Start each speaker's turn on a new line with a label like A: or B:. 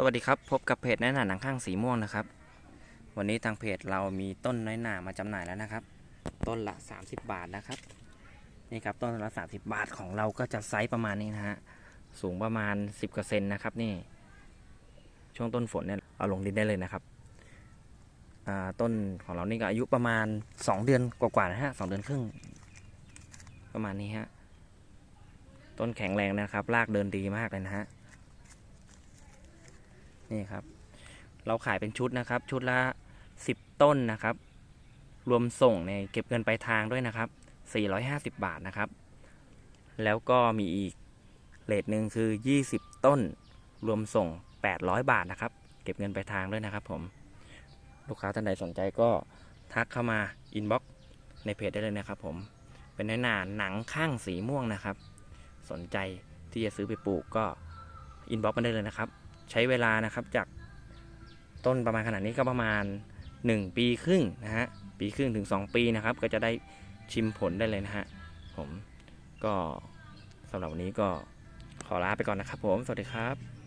A: สวัสดีครับ พบกับเพจน้อยหนาหนังข้างสีม่วงนะครับ วันนี้ทางเพจเรามีต้นน้อยหนามาจำหน่ายแล้วนะครับ ต้นละ 30 บาทนะครับ นี่ครับต้นละ 30 บาทของเราก็จะไซส์ประมาณนี้นะฮะสูงประมาณ 10กว่าเซนนะครับนี่ ช่วงต้นฝนเนี่ยเอาลงดินได้เลยนะครับต้นของเรานี่ก็อายุประมาณ 2 เดือนกว่าๆนะฮะสองเดือนครึ่ง ประมาณนี้ฮะต้นแข็งแรงนะครับรากเดินดีมากเลยนะฮะ นี่ครับ เราขายเป็นชุดนะครับ ชุดละ 10 ต้นนะครับ รวมส่งในเก็บเงินปลายทางด้วยนะครับ 450 บาทนะครับ แล้วก็มีอีกเลทหนึ่งคือ 20 ต้น รวมส่ง 800 บาทนะครับ เก็บเงินปลายทางด้วยนะครับ ผม ลูกค้าท่านใดสนใจก็ทักเข้ามาอินบ็อกซ์ในเพจได้เลยนะครับผมเป็นน้อยหนาหนังข้างสีม่วงนะครับ สนใจที่จะซื้อไปปลูกก็อินบ็อกซ์มาได้เลยนะครับ ใช้เวลานะครับจากต้นประมาณขนาดนี้ก็ประมาณ 1 ปีครึ่งนะฮะปีครึ่งถึง 2 ปีนะครับ ก็จะได้ชิมผลได้เลยนะฮะผมก็สำหรับวันนี้ก็ขอลาไปก่อนนะครับผม สวัสดีครับ